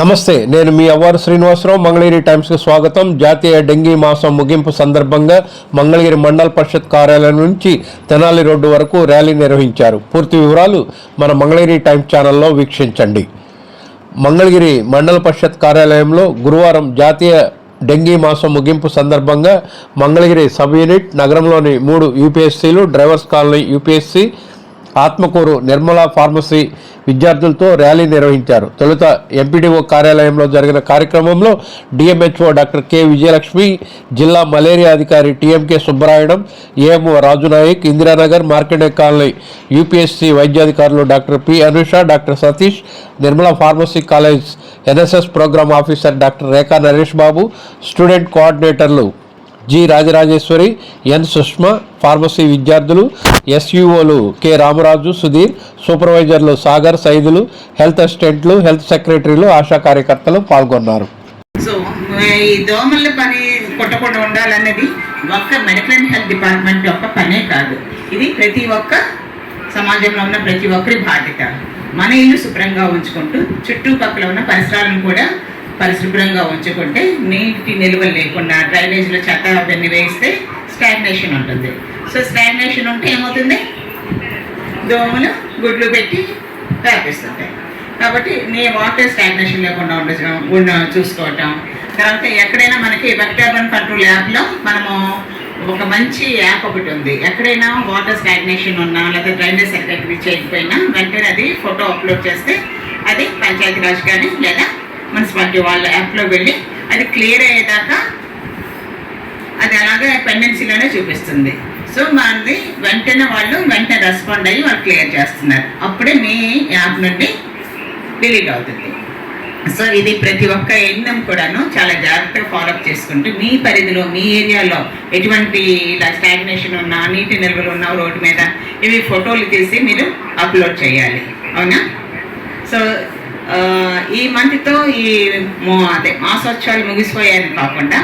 నమస్తే నేను మీ అవ్వారు శ్రీనివాసరావు మంగళగిరి టైమ్స్కి స్వాగతం. జాతీయ డెంగీ మాసం ముగింపు సందర్భంగా మంగళగిరి మండల పరిషత్ కార్యాలయం నుంచి తెనాలి రోడ్డు వరకు ర్యాలీ నిర్వహించారు. పూర్తి వివరాలు మన మంగళగిరి టైమ్స్ ఛానల్లో వీక్షించండి. మంగళగిరి మండల పరిషత్ కార్యాలయంలో గురువారం జాతీయ డెంగీ మాసం ముగింపు సందర్భంగా మంగళగిరి సబ్ యూనిట్ నగరంలోని మూడు యూపీఎస్సీలు drivers colony UPSC Atmakur Nirmala pharmacy విద్యార్థులతో ర్యాలీ నిర్వహించారు. తొలుత ఎంపీడీఓ కార్యాలయంలో జరిగిన కార్యక్రమంలో డిఎంహెచ్ఓ డాక్టర్ కె విజయలక్ష్మి జిల్లా మలేరియా అధికారి T M K Subbarayanam AMO Rajunayak Indiranagar Markande colony UPSC వైద్యాధికారులు doctor P Anusha doctor Satish Nirmala pharmacy college NSS programme officer doctor Rekha Naresh Babu student కోఆర్డినేటర్లు G Rajarajeshwari N Sushma pharmacy విద్యార్థులు ఎస్యూఓలు K Ramaraju Sudheer సూపర్వైజర్లు Sagar Saidulu health అసిస్టెంట్లు health సెక్రటరీలు ఆశా కార్యకర్తలు పాల్గొన్నారు. So ఈ దోమల పని కొట్టకుండా ఉండాలన్నది ఒక్క మెడికల్ అండ్ హెల్త్ డిపార్ట్మెంట్ యొక్క పనే కాదు. ఇది ప్రతి ఒక్క సమాజంలో ఉన్న ప్రతి ఒక్కరి బాధ్యత. మన ఇల్లు శుభ్రంగా ఉంచుకుంటూ చుట్టుపక్కల ఉన్న పరిసరాలను కూడా పరిశుభ్రంగా ఉంచుకుంటే నీటి నిల్వలు లేకుండా డ్రైనేజ్లో చెత్త అవన్నీ వేస్తే స్టాగ్నేషన్ ఉంటుంది. సో స్టాగ్నేషన్ ఉంటే ఏమవుతుంది? దోమలు గుడ్లు పెట్టి వ్యాపిస్తుంటాయి కాబట్టి నీ వాటర్ స్టాగ్నేషన్ లేకుండా ఉండడం ఉన్న చూసుకోవటం. తర్వాత ఎక్కడైనా మనకి వెక్టర్బన్ కంట్రోల్ యాప్లో మనము ఒక మంచి యాప్ ఒకటి ఉంది. ఎక్కడైనా వాటర్ స్టాగ్నేషన్ ఉన్నా లేకపోతే డ్రైనేజ్ సెక్రటరీ చేయకపోయినా వెంటనే అది ఫోటో అప్లోడ్ చేస్తే అది పంచాయతీరాజ్ కానీ లేదా మున్సిపాలిటీ వాళ్ళ యాప్లో వెళ్ళి అది క్లియర్ అయ్యేదాకా అది అలాగే పెండెన్సీలోనే చూపిస్తుంది. సో మనది వెంటనే వాళ్ళు వెంటనే రెస్పాండ్ అయ్యి వాళ్ళు క్లియర్ చేస్తున్నారు. అప్పుడే మీ యాప్ నుండి డిలీట్ అవుతుంది. సో ఇది ప్రతి ఒక్క ఎన్ఎం కూడాను చాలా జాగ్రత్తగా ఫాలోఅప్ చేసుకుంటూ మీ పరిధిలో మీ ఏరియాలో ఎటువంటి ఇలా స్టాగ్నేషన్ ఉన్నా నీటి నిల్వలు ఉన్నా రోడ్డు మీద ఇవి ఫోటోలు తీసి మీరు అప్లోడ్ చేయాలి. అవునా? సో ఈ మంత్తో ఈ అదే మాసోత్సవాలు ముగిసిపోయాయని కాకుండా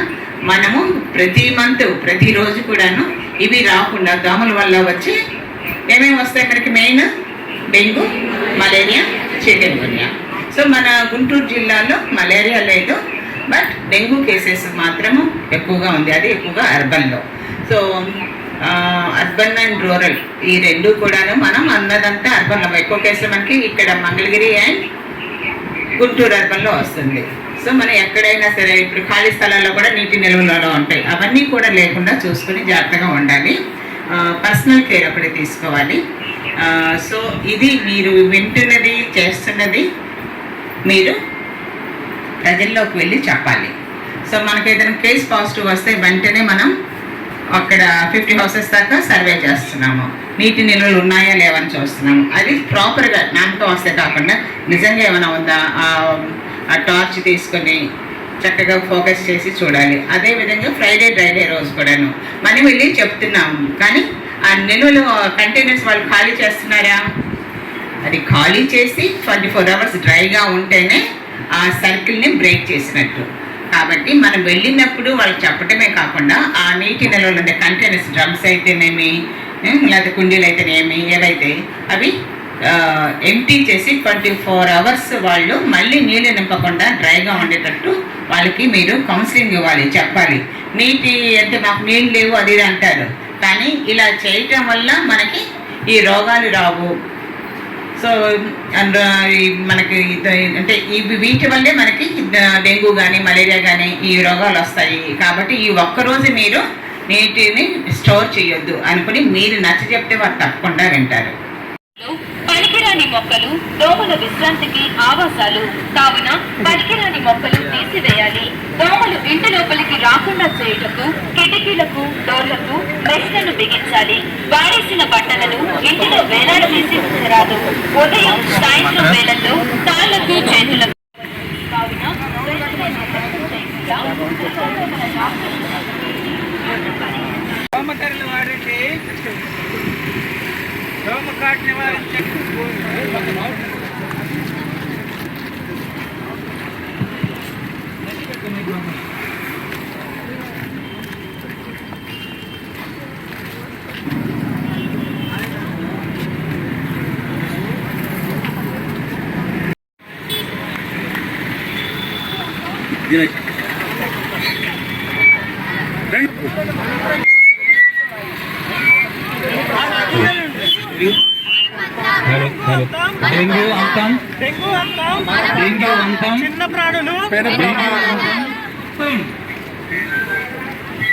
మనము ప్రతి మంత్ ప్రతిరోజు కూడాను ఇవి రాకుండా దోమల వల్ల వచ్చి ఏమేమి వస్తాయి మనకి main dengue malaria chikungunya so మన గుంటూరు జిల్లాలో మలేరియా లేదు. బట్ డెంగ్యూ కేసెస్ మాత్రము ఎక్కువగా ఉంది. అది ఎక్కువగా అర్బన్లో. సో అర్బన్ అండ్ రూరల్ ఈ రెండు కూడాను మనం అన్నదంతా అర్బన్లో. ఎక్కువ కేసులు మనకి ఇక్కడ మంగళగిరి అండ్ గుంటూరు అర్బన్లో వస్తుంది. సో మనం ఎక్కడైనా సరే ఇప్పుడు ఖాళీ స్థలాల్లో కూడా నీటి నిల్వలలో ఉంటాయి. అవన్నీ కూడా లేకుండా చూసుకుని జాగ్రత్తగా ఉండాలి. పర్సనల్ కేర్ అప్పుడే తీసుకోవాలి. సో ఇది మీరు వింటున్నది చేస్తున్నది మీరు ప్రజల్లోకి వెళ్ళి చెప్పాలి. సో మనకి ఏదైనా కేసు పాజిటివ్ వస్తే వెంటనే మనం అక్కడ ఫిఫ్టీ హౌసెస్ దాకా సర్వే చేస్తున్నాము. నీటి నిల్వలు ఉన్నాయా లేవని చూస్తున్నాము. అది ప్రాపర్గా నమ్మకం వస్తే కాకుండా నిజంగా ఏమైనా ఉందా? ఆ- టార్చ్ తీసుకొని చక్కగా ఫోకస్ చేసి చూడాలి. అదే విధంగా ఫ్రైడే డ్రైడే రోజు కూడాను. మనం వెళ్ళి చెప్తున్నాము. కానీ ఆ నిల్వలు కంటైనర్స్ వాళ్ళు ఖాళీ చేస్తున్నారా? అది ఖాళీ చేసి ట్వంటీ ఫోర్ అవర్స్ డ్రైగా ఉంటేనే ఆ సర్కిల్ని బ్రేక్ చేసినట్టు. కాబట్టి మనం వెళ్ళినప్పుడు వాళ్ళకి చెప్పడమే కాకుండా ఆ నీటి నిల్వలు ఉండే కంటైనర్స్ డ్రమ్స్ అయితేనేమి లేకపోతే కుండీలు అయితేనేమి ఏవైతే అవి ఎంటీ చేసి ట్వంటీ ఫోర్ అవర్స్ వాళ్ళు మళ్ళీ నీళ్ళు నింపకుండా డ్రైగా ఉండేటట్టు వాళ్ళకి మీరు కౌన్సిలింగ్ ఇవ్వాలి చెప్పాలి. నీటి అంటే మాకు నీళ్ళు లేవు అది ఇది అంటారు. కానీ ఇలా చేయటం వల్ల మనకి ఈ రోగాలు రావు. సో మనకి అంటే ఇవి వీటి వల్లే మనకి డెంగ్యూ కానీ మలేరియా కానీ ఈ రోగాలు వస్తాయి. కాబట్టి ఈ ఒక్కరోజు మీరు నీటిని స్టోర్ చేయొద్దు అనుకుని మీరు నచ్చ చెప్తే వారు తప్పకుండా వింటారు. పనికిరాని మొక్కలు దోమల విశ్రాంతికి ఆవాసాలు. కావున పనికిరాని మొక్కలు తీసివేయాలి. దోమలు ఇంటి లోపలికి రాకుండా చేయుటకు కిటికీలకు డోర్లకు మెష్లను బిగించాలి. వాడేసిన బట్టలను ఇంటిలో వేలాడదీసి ఉంచరాదు. ఉదయం సాయంత్రం డెంగ్యూ అంతం డెంగు అంతం డెంగ్యూ అంతం చిన్న ప్రాణులు.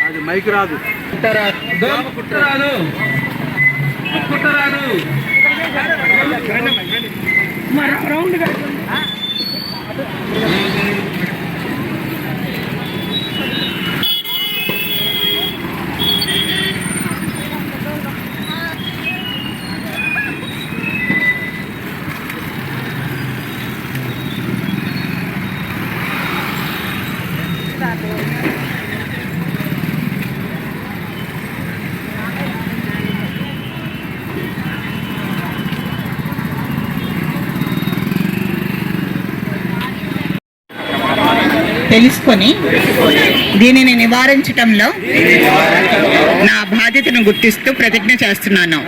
అది మైక్ రాదు. కుట్టరాదు. కుట్టరాదు. తెలుసుకొని దీనిని నివారించటంలో నా బాధ్యతను గుర్తిస్తూ ప్రతిజ్ఞ చేస్తున్నాను.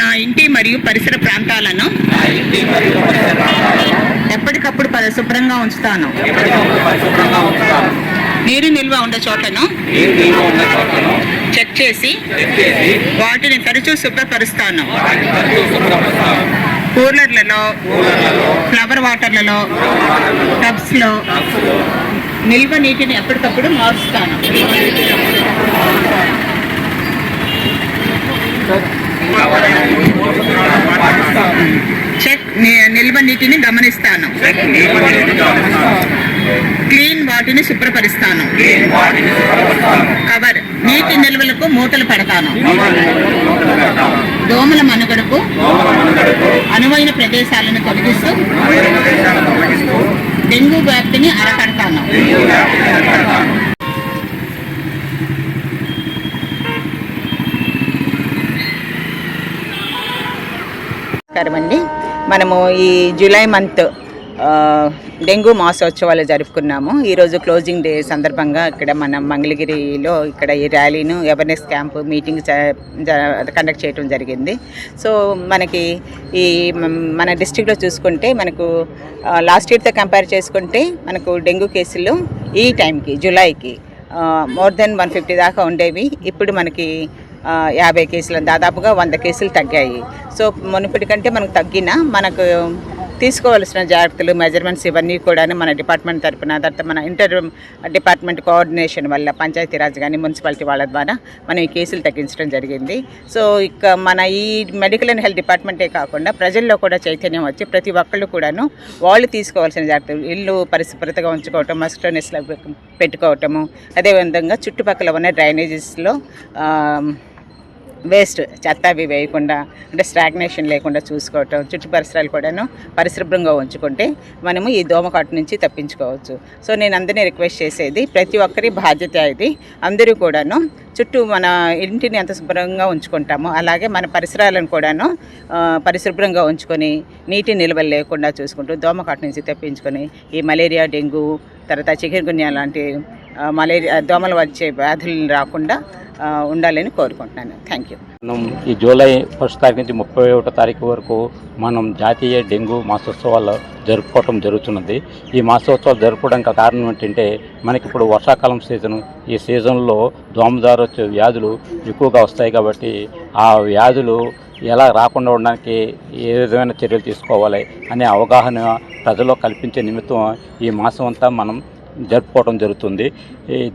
నా ఇంటి మరియు పరిసర ప్రాంతాలను ఎప్పటికప్పుడు పరిశుభ్రంగా ఉంచుతాను. నీరు నిల్వ ఉన్న చోటను చెక్ చేసి వాటిని తరచూ శుభ్రపరుస్తాను. కూలర్లలో ఫ్లవర్ వాటర్లలో టబ్స్లో నిల్వ నీటిని ఎప్పటికప్పుడు మారుస్తాను. చెక్ నిల్వ నీటిని గమనిస్తాను. క్లీన్ వాటిని శుభ్రపరుస్తాను. కవర్ నీటి నిల్వలకు మూటలు పెడతాను. దోమల మనుగడకు అనువైన ప్రదేశాలను తొలగిస్తూ డెంగ్యూ వ్యాప్తిని అరకడతాను. నమస్కారం అండి మనము ఈ జూలై మంత్ డెంగ్యూ మహోత్సవాలు జరుపుకున్నాము. ఈరోజు క్లోజింగ్ డే సందర్భంగా ఇక్కడ మన మంగళగిరిలో ఇక్కడ ఈ ర్యాలీను అవేర్నెస్ క్యాంపు మీటింగ్ కండక్ట్ చేయడం జరిగింది. సో మనకి ఈ మన డిస్టిక్లో చూసుకుంటే మనకు లాస్ట్ ఇయర్తో కంపేర్ చేసుకుంటే మనకు డెంగ్యూ కేసులు ఈ టైంకి జూలైకి మోర్ దెన్ వన్ ఫిఫ్టీ దాకా ఉండేవి. ఇప్పుడు మనకి యాభై కేసులు దాదాపుగా వంద కేసులు తగ్గాయి. సో మునుపటి కంటే మనకు తగ్గిన మనకు తీసుకోవాల్సిన జాగ్రత్తలు మెజర్మెంట్స్ ఇవన్నీ కూడా మన డిపార్ట్మెంట్ తరపున తర్వాత మన ఇంటర్ డిపార్ట్మెంట్ కోఆర్డినేషన్ వల్ల పంచాయతీరాజ్ కానీ మున్సిపాలిటీ వాళ్ళ ద్వారా మనం ఈ కేసులు తగ్గించడం జరిగింది. సో ఇక మన ఈ మెడికల్ అండ్ హెల్త్ డిపార్ట్మెంటే కాకుండా ప్రజల్లో కూడా చైతన్యం వచ్చి ప్రతి ఒక్కళ్ళు కూడాను వాళ్ళు తీసుకోవాల్సిన జాగ్రత్తలు ఇల్లు పరిశుభ్రతగా ఉంచుకోవటం మస్టోనెస్లో పెట్టుకోవటము అదేవిధంగా చుట్టుపక్కల ఉన్న డ్రైనేజెస్లో వేస్ట్ చెత్త అవి వేయకుండా అంటే స్టాగ్నేషన్ లేకుండా చూసుకోవటం చుట్టు పరిసరాలు కూడాను పరిశుభ్రంగా ఉంచుకుంటే మనము ఈ దోమకాటు నుంచి తప్పించుకోవచ్చు. సో నేను అందరినీ రిక్వెస్ట్ చేసేది ప్రతి ఒక్కరి బాధ్యత ఇది. అందరూ కూడాను చుట్టూ మన ఇంటిని ఎంత శుభ్రంగా ఉంచుకుంటామో అలాగే మన పరిసరాలను కూడాను పరిశుభ్రంగా ఉంచుకొని నీటి నిల్వలు లేకుండా చూసుకుంటూ దోమకాటు నుంచి తప్పించుకొని ఈ మలేరియా డెంగ్యూ తర్వాత చికెన్ గున్యా లాంటి మలేరియా దోమలు వచ్చే వ్యాధులను రాకుండా ఉండాలని కోరుకుంటున్నాను. థ్యాంక్ యూ మనం ఈ జూలై ఫస్ట్ తారీఖు నుంచి ముప్పై ఒకటో తారీఖు వరకు మనం జాతీయ డెంగ్యూ మాసోత్సవాలు జరుపుకోవటం జరుగుతున్నది. ఈ మాసోత్సవాలు జరుపుకోవడానికి కారణం ఏంటంటే మనకి ఇప్పుడు వర్షాకాలం సీజన్ ఈ సీజన్లో దోమదారు వచ్చే వ్యాధులు ఎక్కువగా వస్తాయి కాబట్టి ఆ వ్యాధులు ఎలా రాకుండా ఉండడానికి ఏ విధమైన చర్యలు తీసుకోవాలి అనే అవగాహన ప్రజల్లో కల్పించే నిమిత్తం ఈ మాసం అంతా మనం జరుపుకోవడం జరుగుతుంది.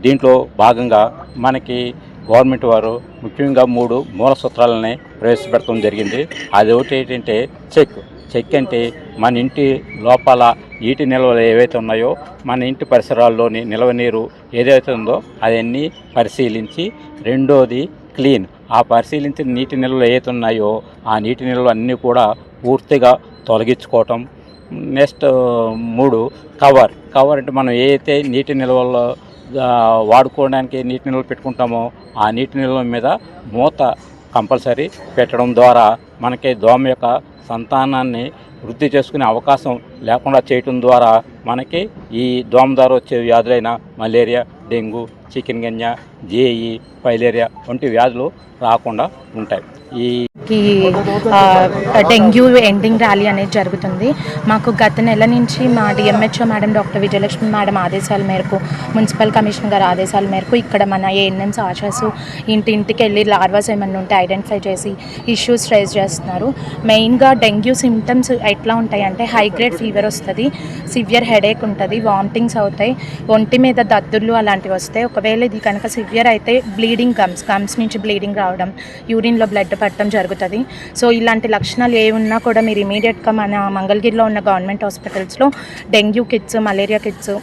దీంట్లో భాగంగా మనకి గవర్నమెంట్ వారు ముఖ్యంగా మూడు మూల సూత్రాలని ప్రవేశపెడతాం జరిగింది. అది ఒకటి ఏంటంటే చెక్. చెక్ అంటే మన ఇంటి లోపల నీటి నిల్వలు ఏవైతే ఉన్నాయో మన ఇంటి పరిసరాల్లోని నిల్వ నీరు ఏదైతే ఉందో అవన్నీ పరిశీలించి రెండోది క్లీన్. ఆ పరిశీలించిన నీటి నిల్వలు ఏవైతే ఉన్నాయో ఆ నీటి నిల్వలు అన్నీ కూడా పూర్తిగా తొలగించుకోవటం నెక్స్ట్ మూడు కవర్. కవర్ అంటే మనం ఏ నీటి నిల్వల్లో వాడుకోవడానికి నీటి నిల్వలు పెట్టుకుంటామో ఆ నీటి నిల్వల మీద మూత కంపల్సరీ పెట్టడం ద్వారా మనకి దోమ యొక్క సంతానాన్ని వృద్ధి చేసుకునే అవకాశం లేకుండా చేయటం ద్వారా మనకి ఈ దోమ ద్వారా వచ్చే వ్యాధులైన malaria dengue chikungunya JE filaria వంటి వ్యాధులు రాకుండా ఉంటాయి. ఈ డెంగ్యూ ఎండింగ్ ర్యాలీ అనేది జరుగుతుంది. మాకు గత నెల నుంచి మా DMHO madam doctor Vijayalakshmi madam ఆదేశాల మేరకు మున్సిపల్ కమిషనర్ గారి ఆదేశాల మేరకు ఇక్కడ మన ఏఎన్ఎంస్ ఆశాస్ ఇంటింటికి వెళ్ళి లార్వాస్ ఏమన్నా ఉంటే ఐడెంటిఫై చేసి ఇష్యూస్ రేజ్ చేస్తున్నారు. మెయిన్గా డెంగ్యూ సిమ్టమ్స్ ఎట్లా ఉంటాయి అంటే హై గ్రేడ్ ఫీవర్ వస్తుంది సివియర్ హెడేక్ ఉంటుంది వామిటింగ్స్ అవుతాయి ఒంటి మీద దద్దుర్లు అలాంటివి వస్తాయి. ఒకవేళ ఇది కనుక సివియర్ అయితే బ్లీడింగ్ గమ్స్ గమ్స్ నుంచి బ్లీడింగ్ రావడం యూరిన్లో బ్లడ్ పట్టడం జరుగుతుంది. సో ఇలాంటి లక్షణాలు ఏ ఉన్నా కూడా మీరు ఇమీడియట్గా మన మంగళగిరిలో ఉన్న గవర్నమెంట్ హాస్పిటల్స్లో డెంగ్యూ కిట్స్ మలేరియా కిట్స్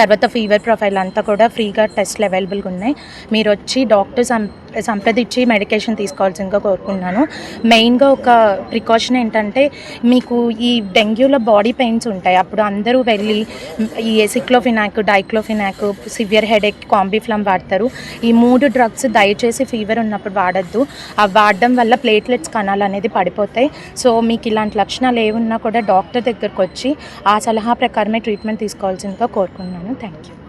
తర్వాత ఫీవర్ ప్రొఫైల్ అంతా కూడా ఫ్రీగా టెస్ట్లు అవైలబుల్గా ఉన్నాయి. మీరు వచ్చి డాక్టర్ సం సంప్రదించి మెడికేషన్ తీసుకోవాల్సిందిగా కోరుకున్నాను మెయిన్గా ఒక ప్రికాషన్ ఏంటంటే మీకు ఈ డెంగ్యూలో బాడీ పెయిన్స్ ఉంటాయి. అప్పుడు అందరూ వెళ్ళి ఈ aceclofenac diclofenac severe headache Combiflam వాడతారు. ఈ మూడు డ్రగ్స్ దయచేసి ఫీవర్ ఉన్నప్పుడు వాడద్దు. అవి వాడడం వల్ల ప్లేట్లెట్స్ కణాలు అనేది పడిపోతాయి. సో మీకు ఇలాంటి లక్షణాలు ఏమున్నా కూడా డాక్టర్ దగ్గరకు వచ్చి ఆ సలహా ప్రకారమే ట్రీట్మెంట్ తీసుకోవాల్సిందిగా కోరుకున్నాను థ్యాంక్ యూ